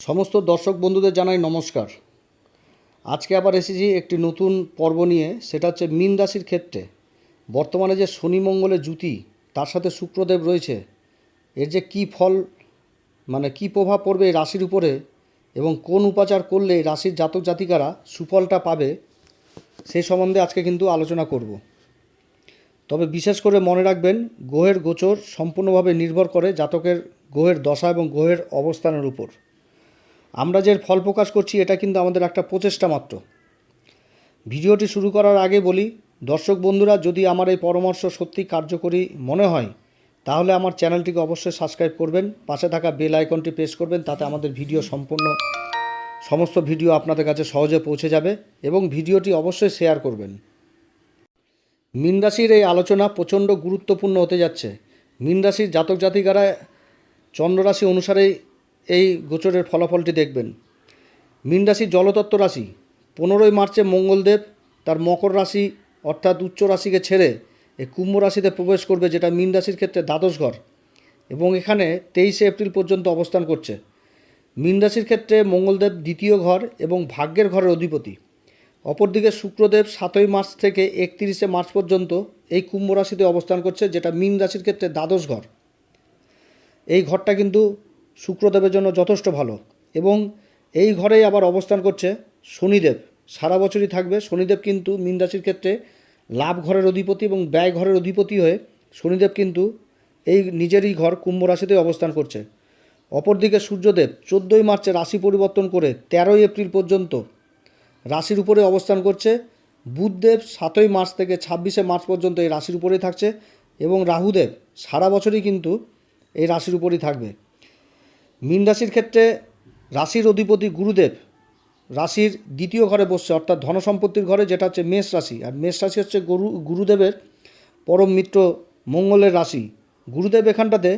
সমস্ত দর্শক বন্ধুদের জানাই নমস্কার। আজকে আবার এসেছি একটি নতুন পর্ব নিয়ে, সেটা হচ্ছে মীন রাশির ক্ষেত্রে। বর্তমানে যে শনি মঙ্গলের জুতি তার সাথে শুক্রদেব রয়েছে, এর যে কী ফল মানে কী প্রভাব পড়বে এই রাশির উপরে, এবং কোন উপাচার করলে রাশির জাতক জাতিকারা সুফলটা পাবে সেই সম্বন্ধে আজকে কিন্তু আলোচনা করব। তবে বিশেষ করে মনে রাখবেন, গ্রহের গোচর সম্পূর্ণভাবে নির্ভর করে জাতকের গ্রহের দশা এবং গ্রহের অবস্থানের উপর। আমরা যে ফল প্রকাশ করছি, এটা কিন্তু আমাদের একটা প্রচেষ্টা মাত্র। ভিডিওটি শুরু করার আগে বলি, দর্শক বন্ধুরা, যদি আমার এই পরামর্শ সত্যি কার্যকরী মনে হয়, তাহলে আমার চ্যানেলটিকে অবশ্যই সাবস্ক্রাইব করবেন, পাশে থাকা বেল আইকনটি প্রেস করবেন, তাতে আমাদের ভিডিও সম্পূর্ণ, সমস্ত ভিডিও আপনাদের কাছে সহজে পৌঁছে যাবে এবং ভিডিওটি অবশ্যই শেয়ার করবেন। মীন রাশির এই আলোচনা প্রচণ্ড গুরুত্বপূর্ণ হতে যাচ্ছে। মীন রাশির জাতক জাতিকারা চন্দ্ররাশি অনুসারেই এই গোচরের ফলাফলটি দেখবেন। মীন রাশি জলতত্ত্ব রাশি। পনেরোই মার্চে মঙ্গলদেব তার মকর রাশি অর্থাৎ উচ্চ রাশিকে ছেড়ে এই কুম্ভ রাশিতে প্রবেশ করবে, যেটা মীন রাশির ক্ষেত্রে দ্বাদশ ঘর এবং এখানে তেইশে এপ্রিল পর্যন্ত অবস্থান করছে। মীন রাশির ক্ষেত্রে মঙ্গলদেব দ্বিতীয় ঘর এবং ভাগ্যের ঘরের অধিপতি। অপরদিকে শুক্রদেব সাতই মার্চ থেকে একত্রিশে মার্চ পর্যন্ত এই কুম্ভ রাশিতে অবস্থান করছে, যেটা মীন রাশির ক্ষেত্রে দ্বাদশ ঘর। এই ঘরটা কিন্তু শুক্রদেবের জন্য যথেষ্ট ভালো। এবং এই ঘরেই আবার অবস্থান করছে শনিদেব। সারা বছরই থাকবে। শনিদেব কিন্তু মীন রাশির ক্ষেত্রে লাভ ঘরের অধিপতি এবং ব্যয় ঘরের অধিপতি হয়ে শনিদেব কিন্তু এই নিজেরই ঘর কুম্ভ রাশিতে অবস্থান করছে। অপরদিকে সূর্যদেব চোদ্দোই মার্চে রাশি পরিবর্তন করে তেরোই এপ্রিল পর্যন্ত রাশির উপরে অবস্থান করছে। বুধদেব সাতই মার্চ থেকে ছাব্বিশে মার্চ পর্যন্ত এই রাশির উপরেই থাকছে এবং রাহুদেব সারা বছরই কিন্তু এই রাশির উপরেই থাকবে। মীন রাশির ক্ষেত্রে রাশির অধিপতি গুরুদেব রাশির দ্বিতীয় ঘরে বসছে, অর্থাৎ ধনসম্পত্তির ঘরে, যেটা হচ্ছে মেষ রাশি। আর মেষ রাশি হচ্ছে গুরু, গুরুদেবের পরম মিত্র মঙ্গলের রাশি। গুরুদেব এখানটাতে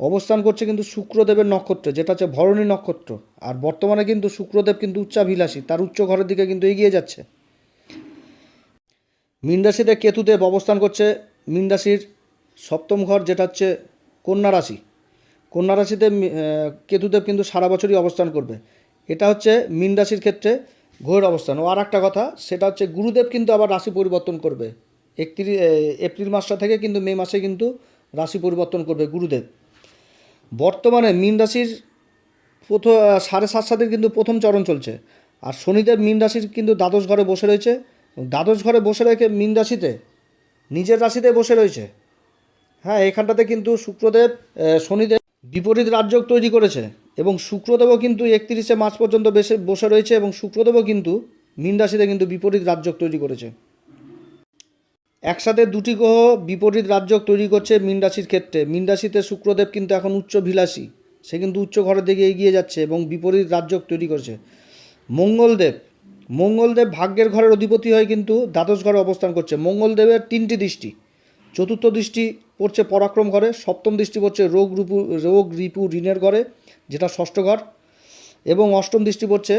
অবস্থান করছে কিন্তু শুক্রদেবের নক্ষত্রে, যেটা হচ্ছে ভরণী নক্ষত্র। আর বর্তমানে কিন্তু শুক্রদেব কিন্তু উচ্চাভিলাষী, তার উচ্চ ঘরের দিকে কিন্তু এগিয়ে যাচ্ছে। মীন রাশিতে কেতুদেব অবস্থান করছে। মীন রাশির সপ্তম ঘর, যেটা হচ্ছে কন্যা রাশি। কন্যা রাশিতে কেতুদেব কিন্তু সারা বছরই অবস্থান করবে। এটা হচ্ছে মীন রাশির ক্ষেত্রে ঘোর অবস্থান। ও আর একটা কথা, সেটা হচ্ছে গুরুদেব কিন্তু আবার রাশি পরিবর্তন করবে। একত্রিশ এপ্রিল মাসটা থেকে কিন্তু মে মাসে কিন্তু রাশি পরিবর্তন করবে গুরুদেব। বর্তমানে মীন রাশির প্রথম সাড়ে সাত সাতের কিন্তু প্রথম চরণ চলছে। আর শনিদেব মীন রাশির কিন্তু দ্বাদশ ঘরে বসে রয়েছে। দ্বাদশ ঘরে বসে রেখে মীন রাশিতে, নিজের রাশিতে বসে রয়েছে। হ্যাঁ এখানটাতে কিন্তু শুক্রদেব শনিদেব বিপরীত রাজযোগ তৈরি করেছে এবং শুক্রদেবও কিন্তু একত্রিশে মার্চ পর্যন্ত বেশে বসে রয়েছে এবং শুক্রদেবও কিন্তু মীন রাশিতে কিন্তু বিপরীত রাজযোগ তৈরি করেছে। একসাথে দুটি গ্রহ বিপরীত রাজযোগ তৈরি করছে মীন রাশির ক্ষেত্রে। মীন রাশিতে শুক্রদেব কিন্তু এখন উচ্চ বিলাসী সে কিন্তু উচ্চ ঘরের দিকে এগিয়ে যাচ্ছে এবং বিপরীত রাজযোগ তৈরি করছে। মঙ্গলদেব মঙ্গলদেব ভাগ্যের ঘরের অধিপতি হয়ে কিন্তু দ্বাদশ ঘরে অবস্থান করছে। মঙ্গলদেবের তিনটি দৃষ্টি, চতুর্থ দৃষ্টি পড়ছে পরাক্রম ঘরে, সপ্তম দৃষ্টি পড়ছে রোগ রূপু, রোগ রিপু ঋণের ঘরে, যেটা ষষ্ঠ ঘর, এবং অষ্টম দৃষ্টি পড়ছে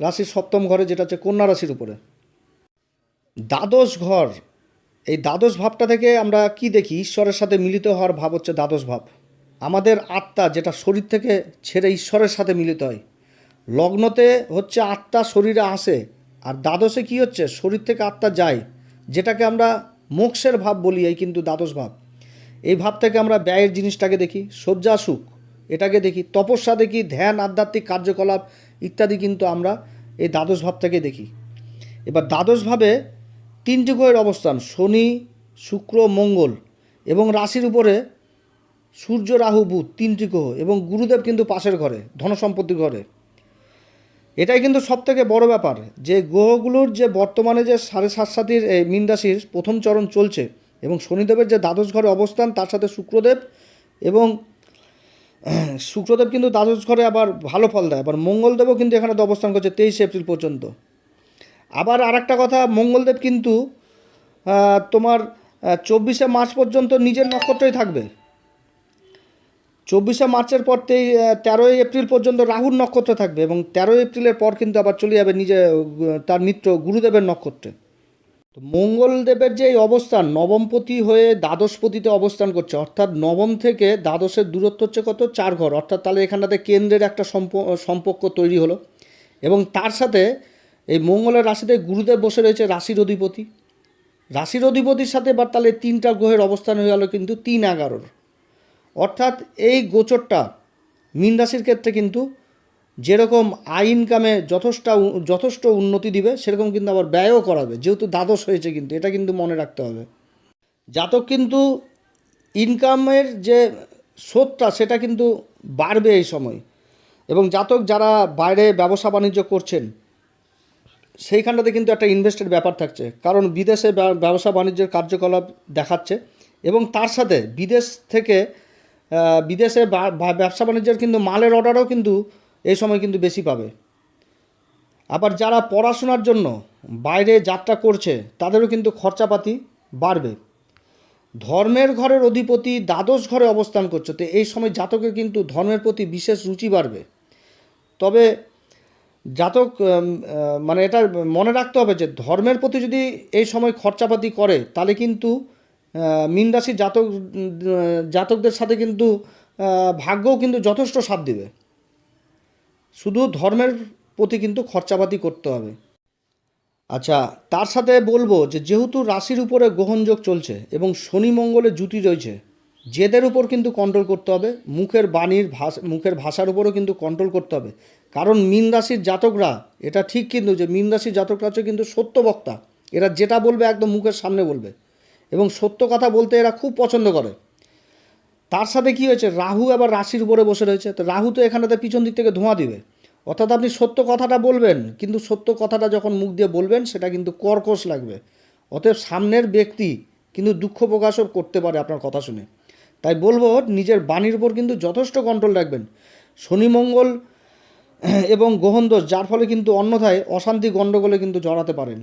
রাশির সপ্তম ঘরে, যেটা হচ্ছে কন্যা রাশির উপরে। দ্বাদশ ঘর, এই দ্বাদশ ভাবটা থেকে আমরা কি দেখি? ঈশ্বরের সাথে মিলিত হওয়ার ভাব হচ্ছে দ্বাদশ ভাব। আমাদের আত্মা যেটা শরীর থেকে ছেড়ে ঈশ্বরের সাথে মিলিত হয়, লগ্নতে হচ্ছে আত্মা শরীরে আসে, আর দ্বাদশে কি হচ্ছে? শরীর থেকে আত্মা যায়, যেটাকে আমরা মোক্ষের ভাব বলি এই কিন্তু দ্বাদশ ভাব। এই ভাব থেকে আমরা ব্যয়ের জিনিসটাকে দেখি, শয্যা সুখ, এটাকে দেখি, তপস্যা দেখি, ধ্যান, আধ্যাত্মিক কার্যকলাপ ইত্যাদি কিন্তু আমরা এই দ্বাদশ ভাব থেকে দেখি। এবার দ্বাদশভাবে তিনটি গ্রহের অবস্থান, শনি, শুক্র, মঙ্গল এবং রাশির উপরে সূর্য, রাহু, বুধ তিনটি গ্রহ এবং গুরুদেব কিন্তু পাশের ঘরে, ধনসম্পত্তির ঘরে। এটাই কিন্তু সব থেকে বড় ব্যাপার যে গ্রহগুলোর যে বর্তমানে যে সাড়ে সাত সাতির মীন রাশির প্রথম চরণ চলছে শনিদেবের যে দ্বাদশ ঘরে অবস্থান, তার সাথে শুক্রদেব এবং শুক্রদেব কিন্তু দ্বাদশ ঘরে আবার ভালো ফল দেয়। আবার মঙ্গলদেবও কিন্তু এখানে অবস্থান করছে তেইশে এপ্রিল পর্যন্ত। আবার আরেকটা কথা, মঙ্গলদেব কিন্তু তোমার চব্বিশে মার্চ পর্যন্ত নিজের নক্ষত্রই থাকবে। চব্বিশে মার্চের পর তেই তেরোই এপ্রিল পর্যন্ত রাহুর নক্ষত্র থাকবে এবং তেরোই এপ্রিলের পর কিন্তু আবার চলে যাবে নিজে তার মিত্র গুরুদেবের নক্ষত্রে। তো মঙ্গলদেবের যে এই অবস্থান, নবমপতি হয়ে দ্বাদশপতিতে অবস্থান করছে, অর্থাৎ নবম থেকে দ্বাদশের দূরত্ব হচ্ছে কত? চার ঘর। অর্থাৎ তাহলে এখানটাতে কেন্দ্রের একটা সম্প- সম্পর্ক তৈরি হলো। এবং তার সাথে এই মঙ্গলের রাশিতে গুরুদেব বসে রয়েছে রাশির অধিপতি। রাশির অধিপতির সাথে বা তাহলে তিনটা গ্রহের অবস্থান হয়ে গেল কিন্তু তিন এগারোর। অর্থাৎ এই গোচরটা মীন রাশির ক্ষেত্রে কিন্তু যেরকম আয় ইনকামে যথেষ্ট যথেষ্ট উন্নতি দিবে, সেরকম কিন্তু আবার ব্যয়ও করাবে। যেহেতু দ্বাদশ হয়েছে কিন্তু, এটা কিন্তু মনে রাখতে হবে। জাতক কিন্তু ইনকামের যে স্রোতটা, সেটা কিন্তু বাড়বে এই সময়। এবং জাতক যারা বাইরে ব্যবসা বাণিজ্য করছেন, সেইখানটাতে কিন্তু একটা ইনভেস্টের ব্যাপার থাকছে। কারণ বিদেশে ব্যবসা বাণিজ্যের কার্যকলাপ দেখাচ্ছে এবং তার সাথে বিদেশ থেকে বিদেশে ব্যবসা বাণিজ্যের কিন্তু মালের অর্ডারও কিন্তু এই সময় কিন্তু বেশি পাবে। আবার যারা পড়াশোনার জন্য বাইরে যাত্রা করছে, তাদেরও কিন্তু খরচাপাতি বাড়বে। ধর্মের ঘরের অধিপতি দ্বাদশ ঘরে অবস্থান করছে, তো এই সময় জাতকের কিন্তু ধর্মের প্রতি বিশেষ রুচি বাড়বে। তবে জাতক মানে এটা মনে রাখতে হবে যে ধর্মের প্রতি যদি এই সময় খরচাপাতি করে, তাহলে কিন্তু মীন জাতক জাতকদের সাথে কিন্তু ভাগ্যও কিন্তু যথেষ্ট সাথ দিবে। শুধু ধর্মের প্রতি কিন্তু খরচাপাতি করতে হবে। আচ্ছা তার সাথে বলব যে যেহেতু রাশির উপরে গ্রহণযোগ চলছে এবং শনি মঙ্গলে জুতি রয়েছে, জেদের উপর কিন্তু কন্ট্রোল করতে হবে, মুখের বাণীর ভাষা মুখের ভাষার উপরও কিন্তু কন্ট্রোল করতে হবে। কারণ মীন রাশির জাতকরা, এটা ঠিক কিন্তু যে মীন রাশির জাতকরা হচ্ছে কিন্তু সত্য বক্তা। এরা যেটা বলবে একদম মুখের সামনে বলবে। এবং সত্য কথা বলতে এরা খুব পছন্দ করে। তার সাথে কি হয়েছে? রাহু আবার রাশির উপরে বসে রয়েছে। তো রাহু তো এখানেতে পিছন দিক থেকে ধোঁয়া দিবে। অর্থাৎ আপনি সত্য কথাটা বলবেন, কিন্তু সত্য কথাটা যখন মুখ দিয়ে বলবেন, সেটা কিন্তু কর্কশ লাগবে। অতএব সামনের ব্যক্তি কিন্তু দুঃখ প্রকাশও করতে পারে আপনার কথা শুনে। তাই বলব, নিজের বাণীর উপর কিন্তু যথেষ্ট কন্ট্রোল রাখবেন। শনি মঙ্গল এবং গ্রহণদোষ যার ফলে কিন্তু অন্যথায় অশান্তি গণ্ডগোলে কিন্তু জড়াতে পারেন।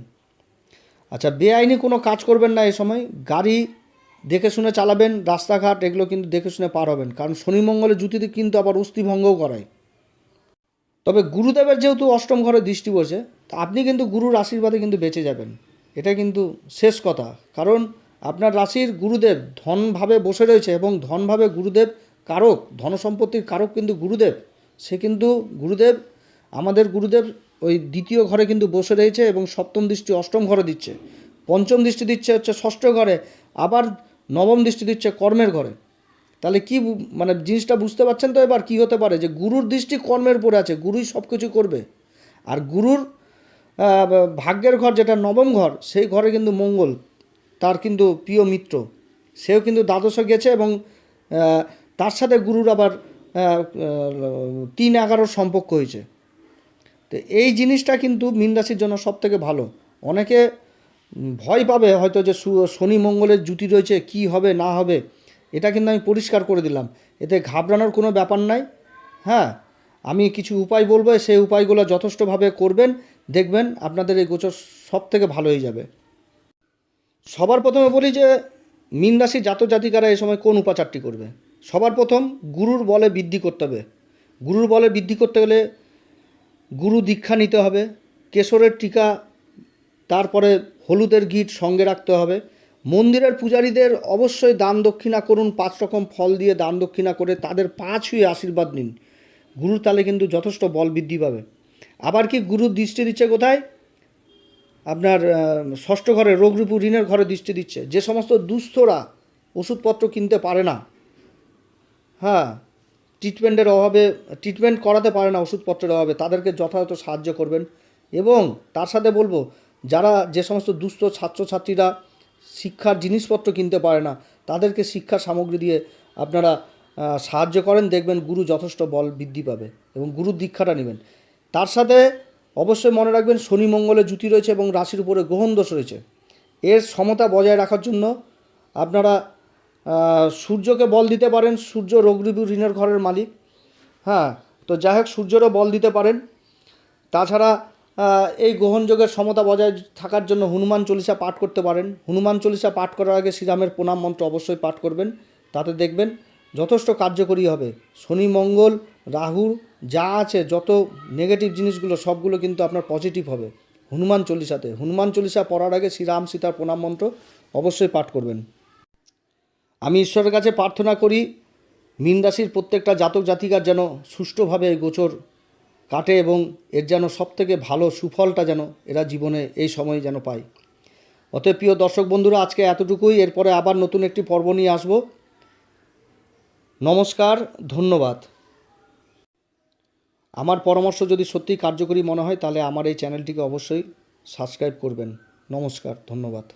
আচ্ছা বেআইনি কোনো কাজ করবেন না এই সময়। গাড়ি দেখে শুনে চালাবেন, রাস্তাঘাট, এগুলো কিন্তু দেখে শুনে পার হবেন। কারণ শনি মঙ্গলের জুতিতে কিন্তু আবার অস্থিভঙ্গও করায়। তবে গুরুদেবের যেহেতু অষ্টম ঘরে দৃষ্টি বসে, তা আপনি কিন্তু গুরুর আশীর্বাদে কিন্তু বেঁচে যাবেন। এটা কিন্তু শেষ কথা। কারণ আপনার রাশির গুরুদেব ধনভাবে বসে রয়েছে এবং ধনভাবে গুরুদেব কারক, ধনসম্পত্তির কারক কিন্তু গুরুদেব। সে কিন্তু গুরুদেব, আমাদের গুরুদেব ওই দ্বিতীয় ঘরে কিন্তু বসে রয়েছে এবং সপ্তম দৃষ্টি অষ্টম ঘরে দিচ্ছে। পঞ্চম দৃষ্টি দিচ্ছে হচ্ছে ষষ্ঠ ঘরে। আবার নবম দৃষ্টি দিচ্ছে কর্মের ঘরে। তাহলে কি মানে জিনিসটা বুঝতে পারছেন তো এবার? কি হতে পারে? যে গুরুর দৃষ্টি কর্মের উপরে আছে, গুরুই সব কিছু করবে। আর গুরুর ভাগ্যের ঘর যেটা নবম ঘর, সেই ঘরে কিন্তু মঙ্গল, তার কিন্তু প্রিয় মিত্র। সেও কিন্তু দ্বাদশে গেছে এবং তার সাথে গুরুর আবার তিন এগারোর সম্পর্ক হয়েছে। তো এই জিনিসটা কিন্তু মীন রাশির জন্য সব থেকে ভালো। অনেকে ভয় পাবে হয়তো যে শনি মঙ্গলের জুতি রয়েছে, কি হবে, না হবে, এটা কিন্তু আমি পরিষ্কার করে দিলাম। এতে ঘাবড়ানোর কোনো ব্যাপার নাই। হ্যাঁ আমি কিছু উপায় বলব, সেই উপায়গুলো যথেষ্টভাবে করবেন, দেখবেন আপনাদের এই গোচর সব থেকে ভালো হয়ে যাবে। সবার প্রথমে বলি যে, মীন রাশি জাতক জাতিকারা এই সময় কোন উপাচারটি করবে? সবার প্রথম গুরুর বলে বৃদ্ধি করতে হবে। গুরুর বলে বৃদ্ধি করতে গেলে গুরু দীক্ষা নিতে হবে, কেশরের টিকা তারপরে হলুদের গিট সঙ্গে রাখতে হবে। মন্দিরের পূজারীদের অবশ্যই দান দক্ষিণা করুন, পাঁচ রকম ফল দিয়ে দান দক্ষিণা করে তাদের পা ছুঁয়ে আশীর্বাদ নিন। গুরুর তালে কিন্তু যথেষ্ট বল বৃদ্ধি পাবে। আবার কি গুরুর দৃষ্টি দিচ্ছে কোথায়? আপনার ষষ্ঠ ঘরে রোগ রিপু ঋণের ঘরে দৃষ্টি দিচ্ছে। যে সমস্ত দুস্থরা ওষুধপত্র কিনতে পারে না হ্যাঁ ট্রিটমেন্টের অভাবে ট্রিটমেন্ট করাতে পারে না ওষুধপত্রের অভাবে, তাদেরকে যথাযথ সাহায্য করবেন। এবং তার সাথে বলব যারা যে সমস্ত দুস্থ ছাত্রছাত্রীরা শিক্ষার জিনিসপত্র কিনতে পারে না, তাদেরকে শিক্ষার সামগ্রী দিয়ে আপনারা সাহায্য করেন, দেখবেন গুরু যথেষ্ট বল বৃদ্ধি পাবে এবং গুরুর দীক্ষাটা নেবেন। তার সাথে অবশ্যই মনে রাখবেন শনি মঙ্গলে জুতি রয়েছে এবং রাশির উপরে গ্রহণ দোষ রয়েছে। এর সমতা বজায় রাখার জন্য আপনারা সূর্যকে বল দিতে পারেন, সূর্য রোগরিবু ঋণের ঘরের মালিক। হ্যাঁ তো যাই হোক, সূর্যেরও বল দিতে পারেন। তাছাড়া এই গ্রহণযোগের সমতা বজায় থাকার জন্য হনুমান চল্লিশা পাঠ করতে পারেন। হনুমান চল্লিশা পাঠ করার আগে শ্রীরামের প্রণাম মন্ত্র অবশ্যই পাঠ করবেন। তাতে দেখবেন যথেষ্ট কার্যকরী হবে। শনি, মঙ্গল, রাহু, যা আছে, যত নেগেটিভ জিনিসগুলো, সবগুলো কিন্তু আপনার পজিটিভ হবে হনুমান চল্লিশাতে। হনুমান চল্লিশা পড়ার আগে শ্রীরাম সীতার প্রণাম মন্ত্র অবশ্যই পাঠ করবেন। আমি ঈশ্বরের কাছে প্রার্থনা করি, মীন রাশির প্রত্যেকটা জাতক জাতিকার যেন সুষ্ঠুভাবে গোচর কাটে এবং এর যেন সবথেকে ভালো সুফলটা যেন এরা জীবনে এই সময় যেন পায়। অতএব প্রিয় দর্শক বন্ধুরা, আজকে এতটুকুই। এরপরে আবার নতুন একটি পর্ব নিয়ে আসব। নমস্কার, ধন্যবাদ। আমার পরামর্শ যদি সত্যিই কার্যকরী মনে হয়, তাহলে আমার এই চ্যানেলটিকে অবশ্যই সাবস্ক্রাইব করবেন। নমস্কার, ধন্যবাদ।